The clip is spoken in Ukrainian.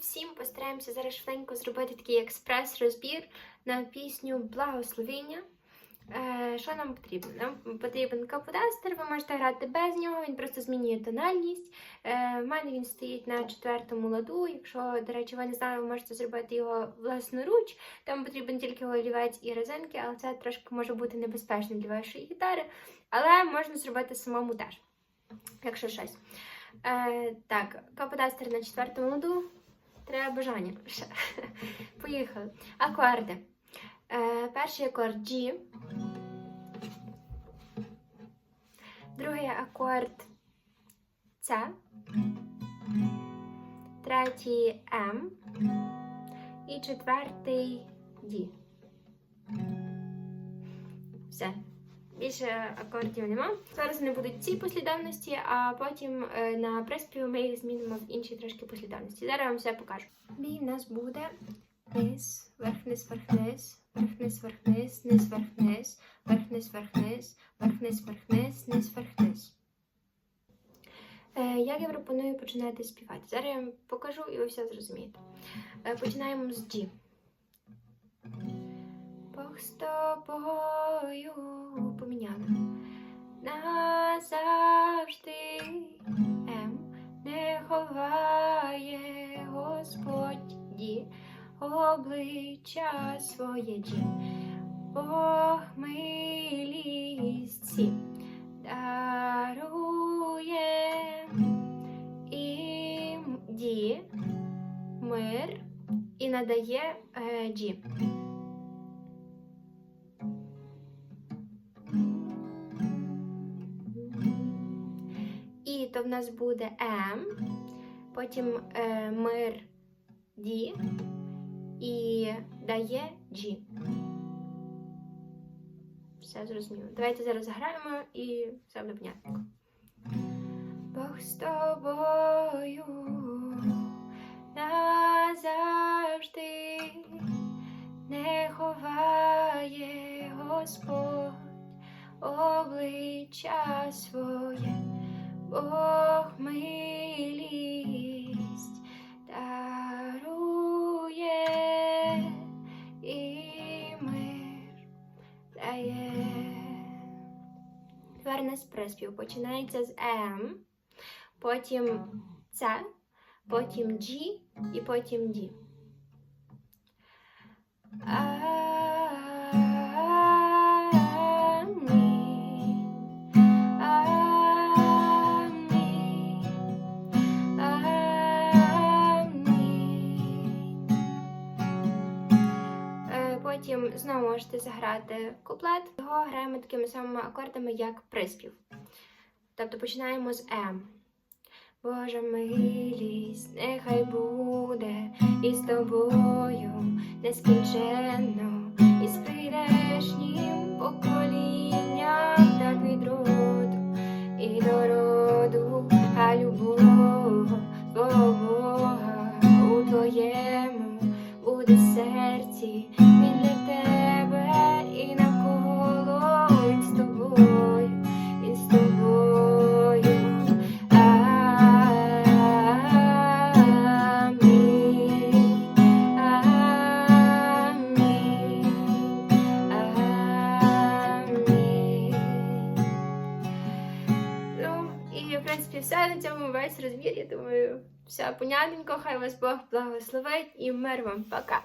Привіт всім! Постараємося зараз швиденько зробити такий експрес-розбір на пісню Благословіння. Е, що нам потрібно? Нам потрібен каподастер, ви можете грати без нього, він просто змінює тональність. Е, в мене він стоїть на четвертому ладу. Якщо, до речі, ви не знали, ви можете зробити його власноруч. Там потрібен тільки олівець і резинки, але це трошки може бути небезпечно для вашої гітари. Але можна зробити самому теж, якщо щось. Е, так, каподастер на четвертому ладу. Треба бажання. Поїхали. Акорди. Е, перший акорд G. Другий акорд C. Третій М. І четвертий D. Все. Більше акордів нема. Зараз не будуть ці послідовності, а потім е, на приспіві ми їх змінимо в іншій трошки послідовності. Зараз я вам все покажу. Бій в нас буде низ, верх-низ, верх-низ, верх-низ, верх-низ, низ, верх-низ, верх-низ, верх-низ, верх-низ, верх-низ, низ, верх-низ. Е, Як я пропоную починати співати? Зараз я вам покажу і ви все зрозумієте. Е, Починаємо з G. Бог з тобою поміняли. Назавжди М не ховає Господь ді обличчя своє ді. Бог милість дарує і ді мир і надає е, ді. В нас буде М, потім е, мир Ді і дає G. Все зрозуміло. Давайте зараз заграємо і все буде понятно. Бог з тобою назавжди не ховає Господь обличчя своє. Бог милість дарує і мир дає. Тепер нас приспів починається з М, потім С, потім G і потім D. Потім знову можете заграти куплет. Його граємо такими самими акордами, як приспів. Тобто починаємо з М. Божа милість, нехай буде із тобою нескінченно, і з прийдешнім поколінням так від роду і до роду, а любов твого Бога у твоєму буде серці, і в принципі все на цьому весь розбір. Я думаю, все понятненько. Хай вас Бог благословить і мир вам. Пока.